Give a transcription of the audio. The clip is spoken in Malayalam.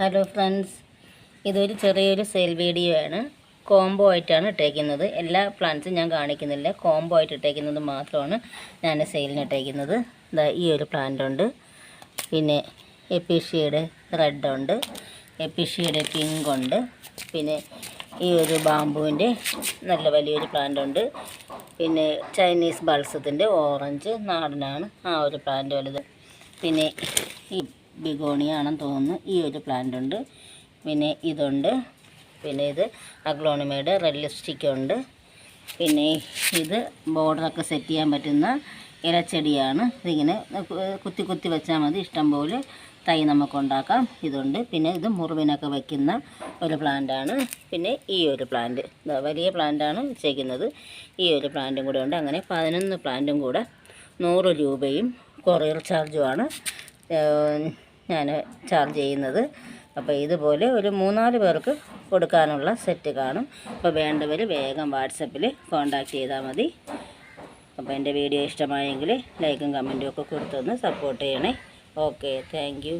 ഹലോ ഫ്രണ്ട്സ് ഇതൊരു ചെറിയൊരു സെയിൽ വീഡിയോ ആണ്. കോംബോ ആയിട്ടാണ് ഇട്ടേക്കുന്നത്. എല്ലാ പ്ലാന്റ്സും ഞാൻ കാണിക്കുന്നില്ല. കോംബോ ആയിട്ട് ഇട്ടേക്കുന്നത് മാത്രമാണ് ഞാൻ സെയിലിന് ഇട്ടേക്കുന്നത്. ഇതാ ഈ ഒരു പ്ലാന്റ് ഉണ്ട്. പിന്നെ എപ്പിഷിയുടെ റെഡ് ഉണ്ട്. എപ്പിഷിയുടെ പിങ്ക് ഉണ്ട്. പിന്നെ ഈ ഒരു ബാമ്പുവിന്റെ നല്ല വലിയൊരു പ്ലാന്റ് ഉണ്ട്. പിന്നെ ചൈനീസ് ബൾസത്തിന്റെ ഓറഞ്ച് നാടനാണ് ആ ഒരു പ്ലാന്റ് വലുത്. പിന്നെ ഈ ബിഗോണിയാണെന്ന് തോന്നുന്നു. ഈ ഒരു പ്ലാന്റ് ഉണ്ട്. പിന്നെ ഇതുണ്ട്. പിന്നെ ഇത് അഗ്ലോണിമയുടെ റെഡ് ലിപ്സ്റ്റിക് ഉണ്ട്. പിന്നെ ഇത് ബോർഡറൊക്കെ സെറ്റ് ചെയ്യാൻ പറ്റുന്ന ഇലച്ചെടിയാണ്. ഇതിങ്ങനെ കുത്തി കുത്തി വെച്ചാൽ മതി. ഇഷ്ടംപോലെ തൈ നമുക്ക് ഉണ്ടാക്കാം. ഇതുണ്ട്. പിന്നെ ഇത് മുറിവിനൊക്കെ വയ്ക്കുന്ന ഒരു പ്ലാന്റാണ് പിന്നെ ഈ ഒരു പ്ലാന്റ് വലിയ പ്ലാന്റാണ് വെച്ചേക്കുന്നത്. ഈ ഒരു പ്ലാന്റും കൂടെ ഉണ്ട്. അങ്ങനെ പതിനൊന്ന് പ്ലാന്റും കൂടെ നൂറ് രൂപയും കൊറിയർ ചാർജുമാണ് ഞാൻ ചാർജ് ചെയ്യുന്നത്. അപ്പോൾ ഇതുപോലെ ഒരു മൂന്നാൽ പേർക്ക് കൊടുക്കാനുള്ള സെറ്റ് കാണും. അപ്പോൾ വേണ്ടവർ വേഗം വാട്സപ്പിൽ കോണ്ടാക്ട് ചെയ്താൽ മതി. അപ്പോൾ എന്റെ വീഡിയോ ഇഷ്ടമായെങ്കിൽ ലൈക്കും കമന്റും ഒക്കെ കൊടുത്തൊന്ന് സപ്പോർട്ട് ചെയ്യണേ. Okay thank